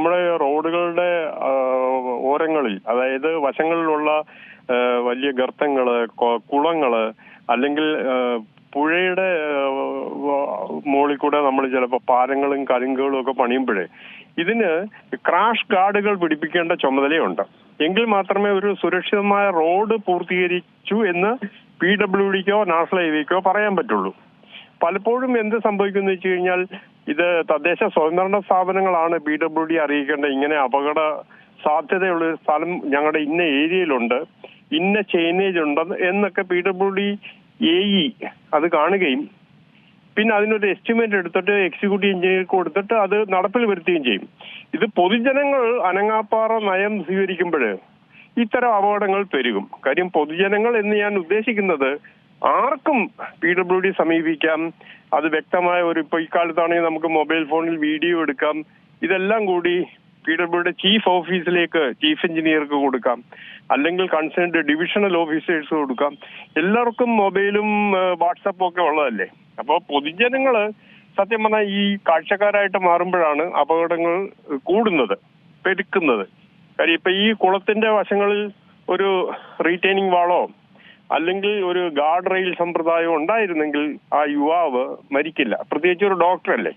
നമ്മുടെ റോഡുകളുടെ ഓരങ്ങളിൽ അതായത് വശങ്ങളിലുള്ള വലിയ ഗർത്തങ്ങൾ കുളങ്ങൾ അല്ലെങ്കിൽ പുഴയുടെ മുകളിൽ കൂടെ നമ്മൾ ചിലപ്പോൾ പാലങ്ങളും കലുങ്കുകളും ഒക്കെ പണിയുമ്പോഴേ ഇതിന് ക്രാഷ് ഗാർഡുകൾ പിടിപ്പിക്കേണ്ട ചുമതലയുണ്ട്. എങ്കിൽ മാത്രമേ ഒരു സുരക്ഷിതമായ റോഡ് പൂർത്തീകരിച്ചു എന്ന് പി ഡബ്ല്യു ഡിക്കോ നാഷണൽ ഹൈവേക്കോ പറയാൻ പറ്റുള്ളൂ. പലപ്പോഴും എന്ത് സംഭവിക്കുന്നു വെച്ച് കഴിഞ്ഞാൽ ഇത് തദ്ദേശ സ്വയംഭരണ സ്ഥാപനങ്ങളാണ് പി ഡബ്ല്യു ഡി അറിയിക്കേണ്ടത് ഇങ്ങനെ അപകട സാധ്യതയുള്ള ഒരു സ്ഥലം ഞങ്ങളുടെ ഇന്ന ഏരിയയിലുണ്ട് ഇന്ന ചേനേജ് ഉണ്ട് എന്നൊക്കെ P W D A E അത് കാണുകയും പിന്നെ അതിനൊരു എസ്റ്റിമേറ്റ് എടുത്തിട്ട് എക്സിക്യൂട്ടീവ് എഞ്ചിനീയർ കൊടുത്തിട്ട് അത് നടപ്പിൽ വരുത്തുകയും ചെയ്യും. ഇത് പൊതുജനങ്ങൾ അനങ്ങാപ്പാറ നയം സ്വീകരിക്കുമ്പോൾ ഇത്തരം അപകടങ്ങൾ പെരുകും. കാര്യം പൊതുജനങ്ങൾ എന്ന് ഞാൻ ഉദ്ദേശിക്കുന്നത് ആർക്കും പി ഡബ്ല്യു ഡി സമീപിക്കാം അത് വ്യക്തമായ ഒരു ഇപ്പൊ ഇക്കാലത്താണെങ്കിൽ നമുക്ക് മൊബൈൽ ഫോണിൽ വീഡിയോ എടുക്കാം. ഇതെല്ലാം കൂടി പി ചീഫ് ഓഫീസിലേക്ക് ചീഫ് എഞ്ചിനീയർക്ക് കൊടുക്കാം. അല്ലെങ്കിൽ കൺസേൺഡ് ഡിവിഷണൽ ഓഫീസേഴ്സ് കൊടുക്കാം. എല്ലാവർക്കും മൊബൈലും വാട്സപ്പും ഒക്കെ ഉള്ളതല്ലേ? അപ്പോൾ പൊതുജനങ്ങൾ സത്യം പറഞ്ഞാൽ ഈ കാഴ്ചക്കാരായിട്ട് മാറുമ്പോഴാണ് അപകടങ്ങൾ കൂടുന്നത് പെരുക്കുന്നത്. കാര്യം ഇപ്പൊ ഈ കുളത്തിന്റെ വശങ്ങളിൽ ഒരു റീറ്റെയിനിങ് വാളോ അല്ലെങ്കിൽ ഒരു ഗാർഡ് റെയിൽ സമ്പ്രദായം ഉണ്ടായിരുന്നെങ്കിൽ ആ യുവാവ് മരിക്കില്ല. പ്രത്യേകിച്ച് ഒരു ഡോക്ടറല്ലേ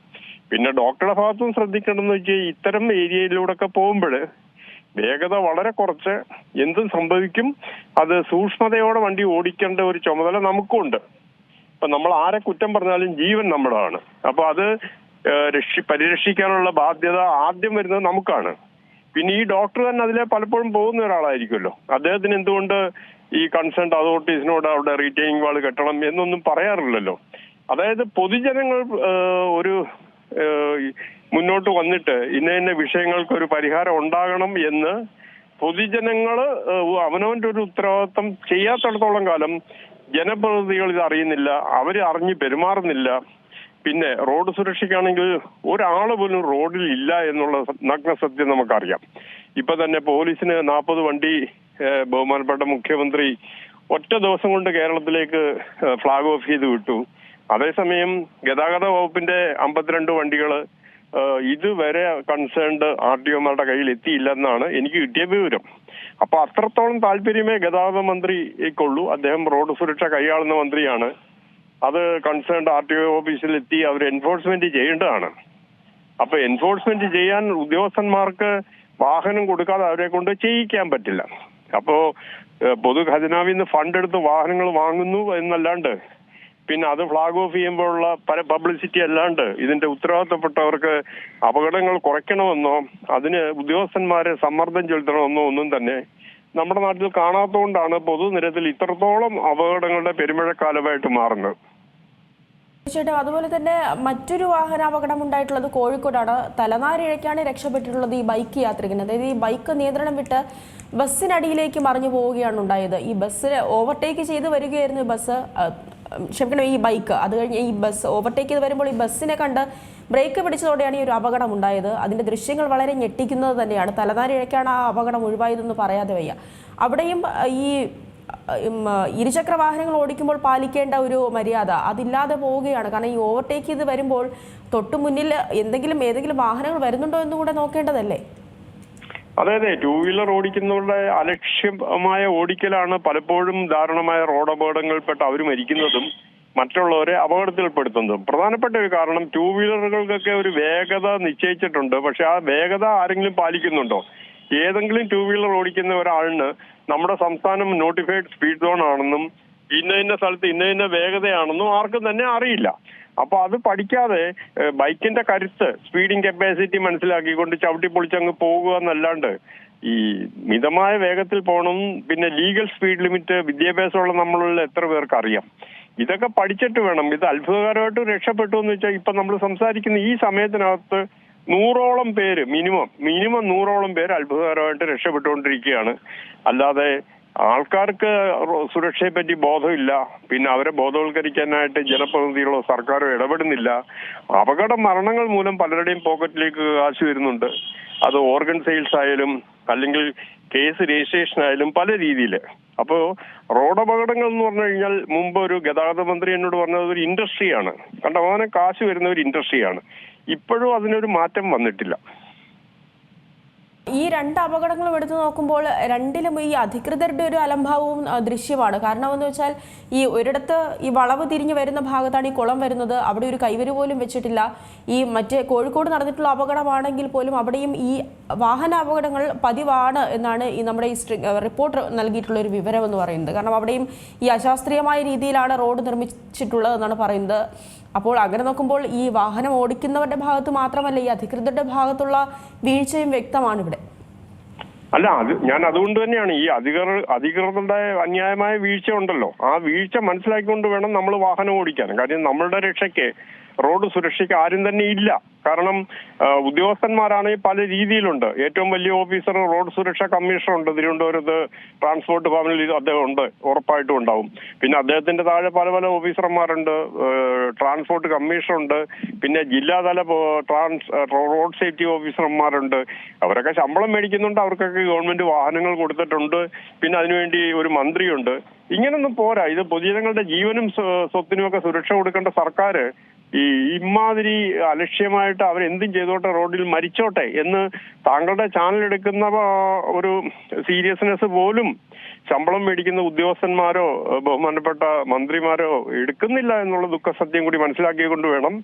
പിന്നെ ഡോക്ടറുടെ ഭാഗത്തും ശ്രദ്ധിക്കേണ്ടതെന്ന് വെച്ചാൽ ഇത്തരം ഏരിയയിലൂടെ ഒക്കെ പോകുമ്പോൾ വേഗത വളരെ കുറച്ച് എന്തും സംഭവിക്കും. അത് സൂക്ഷ്മതയോടെ വണ്ടി ഓടിക്കേണ്ട ഒരു ചുമതല നമുക്കുണ്ട് അപ്പൊ നമ്മൾ ആരെ കുറ്റം പറഞ്ഞാലും ജീവൻ നമ്മളാണ്. അപ്പൊ അത് രക്ഷി പരിരക്ഷിക്കാനുള്ള ബാധ്യത ആദ്യം വരുന്നത് നമുക്കാണ്. പിന്നെ ഈ ഡോക്ടർ തന്നെ അതിലെ പലപ്പോഴും പോകുന്ന ഒരാളായിരിക്കുമല്ലോ. അദ്ദേഹത്തിന് എന്തുകൊണ്ട് ഈ കൺസേൺ അതോറിറ്റീസിനോട് അവിടെ റീറ്റെയിനിങ് വാൾ കെട്ടണം എന്നൊന്നും പറയാറില്ലല്ലോ. അതായത് പൊതുജനങ്ങൾ ഒരു മുന്നോട്ട് വന്നിട്ട് ഇന്ന ഇന്ന വിഷയങ്ങൾക്ക് ഒരു പരിഹാരം ഉണ്ടാകണം എന്ന് പൊതുജനങ്ങൾ അവനവന്റെ ഒരു ഉത്തരവാദിത്വം ചെയ്യാത്തിടത്തോളം കാലം ജനപ്രതിനിധികൾ ഇത് അറിയുന്നില്ല അവർ അറിഞ്ഞ് പെരുമാറുന്നില്ല. പിന്നെ റോഡ് സുരക്ഷയ്ക്കാണെങ്കിൽ ഒരാൾ പോലും റോഡിൽ ഇല്ല എന്നുള്ള നഗ്ന സത്യം നമുക്കറിയാം. ഇപ്പൊ തന്നെ പോലീസിന് നാൽപ്പത് വണ്ടി ബഹുമാനപ്പെട്ട മുഖ്യമന്ത്രി ഒറ്റ ദിവസം കൊണ്ട് കേരളത്തിലേക്ക് ഫ്ളാഗ് ഓഫ് ചെയ്ത് വിട്ടു. അതേസമയം ഗതാഗത വകുപ്പിന്റെ അമ്പത്തിരണ്ട് വണ്ടികൾ ഇതുവരെ കൺസേൺഡ് ആർ ടി ഒമാരുടെ കയ്യിൽ എത്തിയില്ലെന്നാണ് എനിക്ക് കിട്ടിയ വിവരം. അപ്പൊ അത്രത്തോളം താല്പര്യമേ ഗതാഗത മന്ത്രിക്കുള്ളൂ. അദ്ദേഹം റോഡ് സുരക്ഷ കൈയാളുന്ന മന്ത്രിയാണ്. അത് കൺസേൺഡ് ആർ ടി ഒ ഓഫീസിൽ എത്തി അവർ എൻഫോഴ്സ്മെന്റ് ചെയ്യേണ്ടതാണ്. അപ്പൊ എൻഫോഴ്സ്മെന്റ് ചെയ്യാൻ ഉദ്യോഗസ്ഥന്മാർക്ക് വാഹനം കൊടുക്കാതെ അവരെ കൊണ്ട് ചെയ്യിക്കാൻ പറ്റില്ല. അപ്പോ പൊതു ഖജനാവിൽ നിന്ന് ഫണ്ട് എടുത്ത് വാഹനങ്ങൾ വാങ്ങുന്നു എന്നല്ലാണ്ട് പിന്നെ അത് ഫ്ലാഗ് ഓഫ് ചെയ്യുമ്പോഴുള്ള പല പബ്ലിസിറ്റി അല്ലാണ്ട് ഇതിന്റെ ഉത്തരവാദിത്തപ്പെട്ടവർക്ക് അപകടങ്ങൾ കുറയ്ക്കണമെന്നോ അതിന് ഉദ്യോഗസ്ഥന്മാരെ സമ്മർദ്ദം ചെലുത്തണമെന്നോ ഒന്നും തന്നെ നമ്മുടെ നാട്ടിൽ കാണാത്തതുകൊണ്ടാണ് പൊതുനിരത്തിൽ ഇത്രത്തോളം അപകടങ്ങളുടെ പെരുമഴക്കാലമായിട്ട് മാറുന്നത്. തീർച്ചയായിട്ടും. അതുപോലെ തന്നെ മറ്റൊരു വാഹനാപകടം ഉണ്ടായിട്ടുള്ളത് കോഴിക്കോടാണ്. തലനാരിഴയ്ക്കാണ് രക്ഷപ്പെട്ടിട്ടുള്ളത് ഈ ബൈക്ക് യാത്രികൻ അതായത് ഈ ബൈക്ക് നിയന്ത്രണം വിട്ട് ബസ്സിനടിയിലേക്ക് മറിഞ്ഞു പോവുകയാണ് ഉണ്ടായത്. ഈ ബസ് ഓവർടേക്ക് ചെയ്ത് വരികയായിരുന്നു ബസ്. ക്ഷമിക്കണം ഈ ബൈക്ക്. അത് കഴിഞ്ഞ് ഈ ബസ് ഓവർടേക്ക് ചെയ്ത് വരുമ്പോൾ ഈ ബസ്സിനെ കണ്ട് ബ്രേക്ക് പിടിച്ചതോടെയാണ് ഈ ഒരു അപകടം ഉണ്ടായത്. അതിന്റെ ദൃശ്യങ്ങൾ വളരെ ഞെട്ടിക്കുന്നത് തന്നെയാണ്. തലനാരിഴയ്ക്കാണ് ആ അപകടം ഒഴിവായതെന്ന് പറയാതെ വയ്യ. അവിടെയും ഈ ഇരുചക്ര വാഹനങ്ങൾ ഓടിക്കുമ്പോൾ പാലിക്കേണ്ട ഒരു മര്യാദ അതില്ലാതെ പോവുകയാണ്. കാരണം ഈ ഓവർടേക്ക് ചെയ്ത് വരുമ്പോൾ തൊട്ടു മുന്നിൽ എന്തെങ്കിലും ഏതെങ്കിലും വാഹനങ്ങൾ വരുന്നുണ്ടോ എന്ന് കൂടെ നോക്കേണ്ടതല്ലേ? അതെ അതെ. ടൂ വീലർ ഓടിക്കുന്നവരുടെ അലക്ഷ്യമായ ഓടിക്കലാണ് പലപ്പോഴും ദാരുണമായ റോഡ് അപകടങ്ങളിൽപ്പെട്ട് അവർ മരിക്കുന്നതും മറ്റുള്ളവരെ അപകടത്തിൽപ്പെടുത്തുന്നതും. പ്രധാനപ്പെട്ട ഒരു കാരണം ടൂ വീലറുകൾക്കൊക്കെ ഒരു വേഗത നിശ്ചയിച്ചിട്ടുണ്ട്. പക്ഷെ ആ വേഗത ആരെങ്കിലും പാലിക്കുന്നുണ്ടോ? ഏതെങ്കിലും ടൂ വീലർ ഓടിക്കുന്ന ഒരാളിന് നമ്മുടെ സംസ്ഥാനം നോട്ടിഫൈഡ് സ്പീഡ് സോൺ ആണെന്നും ഇന്ന ഇന്ന സ്ഥലത്ത് ഇന്ന ഇന്ന വേഗതയാണെന്നും ആർക്കും തന്നെ അറിയില്ല. അപ്പൊ അത് പഠിക്കാതെ ബൈക്കിന്റെ കരുത്ത് സ്പീഡിംഗ് കപ്പാസിറ്റി മനസ്സിലാക്കിക്കൊണ്ട് ചവിട്ടി പൊളിച്ചങ്ങ് പോകുക എന്നല്ലാണ്ട് ഈ മിതമായ വേഗത്തിൽ പോകണം പിന്നെ ലീഗൽ സ്പീഡ് ലിമിറ്റ് വിദ്യാഭ്യാസമുള്ള നമ്മളുള്ള എത്ര പേർക്ക് അറിയാം? ഇതൊക്കെ പഠിച്ചിട്ട് വേണം. ഇത് അത്ഭുതകരമായിട്ട് രക്ഷപ്പെട്ടു എന്ന് വെച്ചാൽ ഇപ്പൊ നമ്മൾ സംസാരിക്കുന്ന ഈ സമയത്തിനകത്ത് നൂറോളം പേര് മിനിമം മിനിമം നൂറോളം പേര് അത്ഭുതകരമായിട്ട് രക്ഷപ്പെട്ടുകൊണ്ടിരിക്കുകയാണ്. അല്ലാതെ ആൾക്കാർക്ക് സുരക്ഷയെ പറ്റി ബോധമില്ല. പിന്നെ അവരെ ബോധവൽക്കരിക്കാനായിട്ട് ജനപ്രതിനിധികളോ സർക്കാരോ ഇടപെടുന്നില്ല. അപകട മരണങ്ങൾ മൂലം പലരുടെയും പോക്കറ്റിലേക്ക് കാശ് വരുന്നുണ്ട്. അത് ഓർഗൻ സെയിൽസ് ആയാലും അല്ലെങ്കിൽ കേസ് രജിസ്ട്രേഷൻ ആയാലും പല രീതിയിൽ അപ്പോൾ റോഡ് അപകടങ്ങൾ എന്ന് പറഞ്ഞു കഴിഞ്ഞാൽ മുമ്പ് ഒരു ഗതാഗത മന്ത്രി എന്നോട് പറഞ്ഞത് ഒരു ഇൻഡസ്ട്രിയാണ്. കണ്ട? അവനെ കാശ് വരുന്ന ഒരു ഇൻഡസ്ട്രിയാണ്. ഇപ്പോഴും അതിനൊരു മാറ്റം വന്നിട്ടില്ല. ഈ രണ്ട് അപകടങ്ങളും എടുത്തു നോക്കുമ്പോൾ രണ്ടിലും ഈ അധികൃതരുടെ ഒരു അലംഭാവവും ദൃശ്യമാണ്. കാരണം എന്ന് വെച്ചാൽ ഈ ഒരിടത്ത് ഈ വളവ് തിരിഞ്ഞു വരുന്ന ഭാഗത്താണ് ഈ കുളം വരുന്നത്. അവിടെ ഒരു കൈവരി പോലും വെച്ചിട്ടില്ല. ഈ മറ്റേ കോഴിക്കോട് നടന്നിട്ടുള്ള അപകടമാണെങ്കിൽ പോലും അവിടെയും ഈ വാഹന അപകടങ്ങൾ പതിവാണ് എന്നാണ് ഈ നമ്മുടെ ഈ റിപ്പോർട്ട് നൽകിയിട്ടുള്ള ഒരു വിവരം എന്ന് പറയുന്നത്. കാരണം അവിടെയും ഈ അശാസ്ത്രീയമായ രീതിയിലാണ് റോഡ് നിർമ്മിച്ചിട്ടുള്ളത് എന്നാണ് പറയുന്നത്. അപ്പോൾ അങ്ങനെ നോക്കുമ്പോൾ ഈ വാഹനം ഓടിക്കുന്നവരുടെ ഭാഗത്ത് മാത്രമല്ല ഈ അധികൃതരുടെ ഭാഗത്തുള്ള വീഴ്ചയും വ്യക്തമാണ് ഇവിടെ അല്ല അത് ഞാൻ അതുകൊണ്ട് തന്നെയാണ്. ഈ അധികൃ അധികൃതരുടെ അന്യായമായ വീഴ്ച ഉണ്ടല്ലോ. ആ വീഴ്ച മനസ്സിലാക്കിക്കൊണ്ട് വേണം നമ്മൾ വാഹനം ഓടിക്കാൻ. കാര്യം നമ്മളുടെ രക്ഷയ്ക്ക് റോഡ് സുരക്ഷയ്ക്ക് ആരും തന്നെ ഇല്ല. കാരണം ഉദ്യോഗസ്ഥന്മാരാണെങ്കിൽ പല രീതിയിലുണ്ട്. ഏറ്റവും വലിയ ഓഫീസർ റോഡ് സുരക്ഷാ കമ്മീഷണർ ഉണ്ട് തിരുവനന്തപുരത്ത് ട്രാൻസ്പോർട്ട് ഭവനിൽ അദ്ദേഹം ഉണ്ട് ഉറപ്പായിട്ടും ഉണ്ടാവും. പിന്നെ അദ്ദേഹത്തിന്റെ താഴെ പല പല ഓഫീസർമാരുണ്ട്. ട്രാൻസ്പോർട്ട് കമ്മീഷണർ ഉണ്ട് പിന്നെ ജില്ലാതല ട്രാൻസ് റോഡ് സേഫ്റ്റി ഓഫീസർമാരുണ്ട്. അവരൊക്കെ ശമ്പളം മേടിക്കുന്നുണ്ട്. അവർക്കൊക്കെ ഗവൺമെന്റ് വാഹനങ്ങൾ കൊടുത്തിട്ടുണ്ട്. പിന്നെ അതിനുവേണ്ടി ഒരു മന്ത്രിയുണ്ട്. ഇങ്ങനൊന്നും പോരാ. ഇത് പൊതുജനങ്ങളുടെ ജീവനും സ്വ- സ്വത്തിനും ഒക്കെ സുരക്ഷ കൊടുക്കേണ്ട സർക്കാർ ഈ ഇമാതിരി അലക്ഷ്യമായിട്ട് അവരെന്തും ചെയ്തോട്ടെ റോഡിൽ മരിച്ചോട്ടെ എന്ന് താങ്കളുടെ ചാനൽ എടുക്കുന്ന ഒരു സീരിയസ്നെസ് പോലും ശമ്പളം മേടിക്കുന്ന ഉദ്യോഗസ്ഥന്മാരോ ബഹുമാനപ്പെട്ട മന്ത്രിമാരോ എടുക്കുന്നില്ല എന്നുള്ള ദുഃഖസത്യം കൂടി മനസ്സിലാക്കിക്കൊണ്ട് വേണം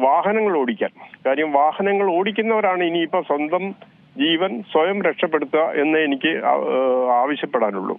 വാഹനങ്ങൾ ഓടിക്കാൻ. കാര്യം വാഹനങ്ങൾ ഓടിക്കുന്നവരാണ് ഇനിയിപ്പൊ സ്വന്തം ജീവൻ സ്വയം രക്ഷപ്പെടുത്തുക എന്ന് എനിക്ക് ആവശ്യപ്പെടാനുള്ളൂ.